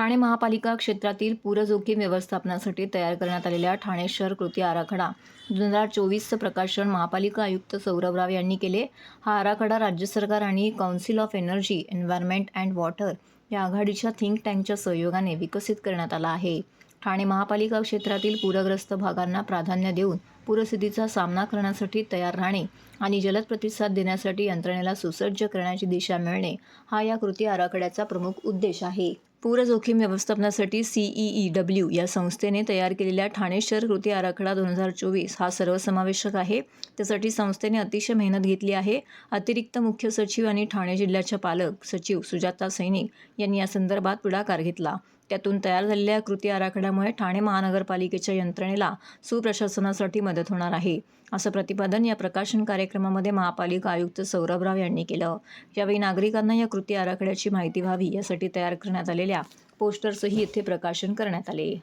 ठाणे महापालिका क्षेत्रातील पूरजोखीम व्यवस्थापनासाठी तयार करण्यात आलेल्या ठाणे शहर कृती आराखडा दोन हजार चोवीसचं प्रकाशन महापालिका आयुक्त सौरभ राव यांनी केले. हा आराखडा राज्य सरकार आणि council of energy environment and water या आघाडीच्या थिंक टँकच्या सहयोगाने विकसित करण्यात आला आहे. ठाणे महापालिका क्षेत्रातील पूरग्रस्त भागांना प्राधान्य देऊन पूरस्थितीचा सामना करण्यासाठी तयार राहणे आणि जलद प्रतिसाद देण्यासाठी यंत्रणेला सुसज्ज करण्याची दिशा मिळणे हा या कृती आराखड्याचा प्रमुख उद्देश आहे. पूर जोखीम व्यवस्थापनासाठी सीईई डब्ल्यू या संस्थेने तयार केलेल्या ठाणे शहर कृती आराखडा दोन हजार चोवीस हा सर्वसमावेशक आहे. त्यासाठी संस्थेने अतिशय मेहनत घेतली आहे. अतिरिक्त मुख्य सचिव आणि ठाणे जिल्ह्याच्या पालक सचिव सुजाता सैनिक यांनी या संदर्भात पुढाकार घेतला. त्यातून तयार झालेल्या कृती आराखड्यामुळे ठाणे महानगरपालिकेच्या यंत्रणेला सुप्रशासनासाठी मदत होणार आहे. असं प्रतिपादन या प्रकाशन कार्यक्रमामध्ये महापालिका आयुक्त सौरभ राव यांनी केलं. यावेळी नागरिकांना या कृती आराखड्याची माहिती व्हावी यासाठी तयार करण्यात आलेल्या पोस्टर्सही येथे प्रकाशन करण्यात आले.